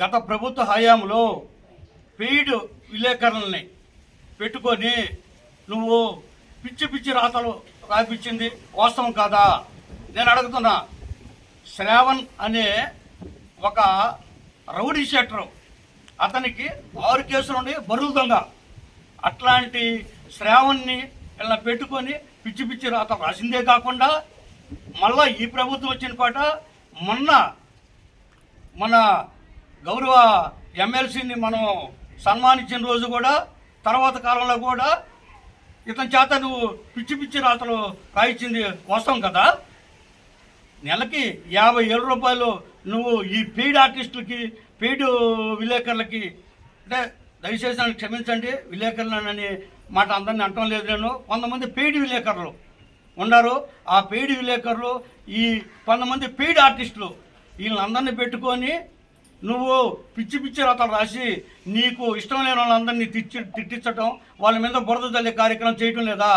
గత ప్రభుత్వ హయాంలో పెయిడ్ విలేకరులని పెట్టుకొని నువ్వు పిచ్చి పిచ్చి రాతలు రాపించింది వాస్తవం కాదా? నేను అడుగుతున్నా. శ్రావణ్ అనే ఒక రౌడీ షెటర్. అతనికి ఆరు కేసులు ఉండి బరువు దొంగ. అట్లాంటి శ్రావణ్ని ఇలా పెట్టుకొని పిచ్చి పిచ్చి రాత రాసిందే కాకుండా మళ్ళా ఈ ప్రభుత్వం వచ్చిన పాట మొన్న మన గౌరవ ఎమ్మెల్సీని మనం సన్మానించిన రోజు కూడా తర్వాత కాలంలో కూడా ఇతని చేత నువ్వు పిచ్చి పిచ్చి రాతలు రాయించింది కోసం కదా. నెలకి యాభై ఏళ్ళ రూపాయలు నువ్వు ఈ పెయిడ్ ఆర్టిస్టులకి పెయిడ్ విలేకరులకి అంటే దయచేసి నన్ను క్షమించండి విలేకరులనని మాట అందరినీ అంటం లేదు నేను. కొంతమంది పెయిడ్ విలేకరులు ఉన్నారు. ఆ పెయిడ్ విలేకరులు ఈ కొంతమంది పెయిడ్ ఆర్టిస్టులు వీళ్ళందరినీ పెట్టుకొని నువ్వు పిచ్చి పిచ్చి రాతలు రాసి నీకు ఇష్టం లేని వాళ్ళందరినీ తిట్టి తిట్టించటం వాళ్ళ మీద బురద తల్లి కార్యక్రమం చేయటం లేదా?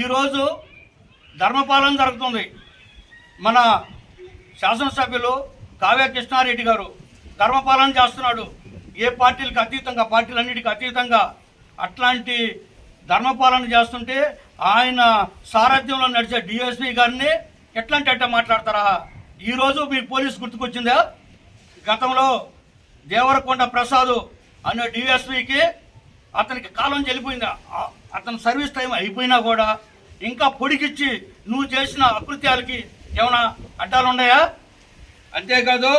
ఈరోజు ధర్మపాలన జరుగుతుంది. మన శాసనసభ్యులు కావ్య కృష్ణారెడ్డి గారు ధర్మపాలన చేస్తున్నాడు. ఏ పార్టీలకు అతీతంగా పార్టీలన్నిటికీ అతీతంగా అట్లాంటి ధర్మపాలన చేస్తుంటే ఆయన సారథ్యంలో నడిచే డిఎస్పీ గారిని ఎట్లాంటి అట్ట మాట్లాడతారా? ఈరోజు మీ పోలీసు గుర్తుకొచ్చిందా? గతంలో దేవరకొండ ప్రసాద్ అనే డిఎస్పీకి అతనికి కాలం చెల్లిపోయింది. అతని సర్వీస్ టైం అయిపోయినా కూడా ఇంకా పొడిగిచ్చి నువ్వు చేసిన అకృత్యాలకి ఏమైనా అడ్డాలు ఉన్నాయా అంతేకాదు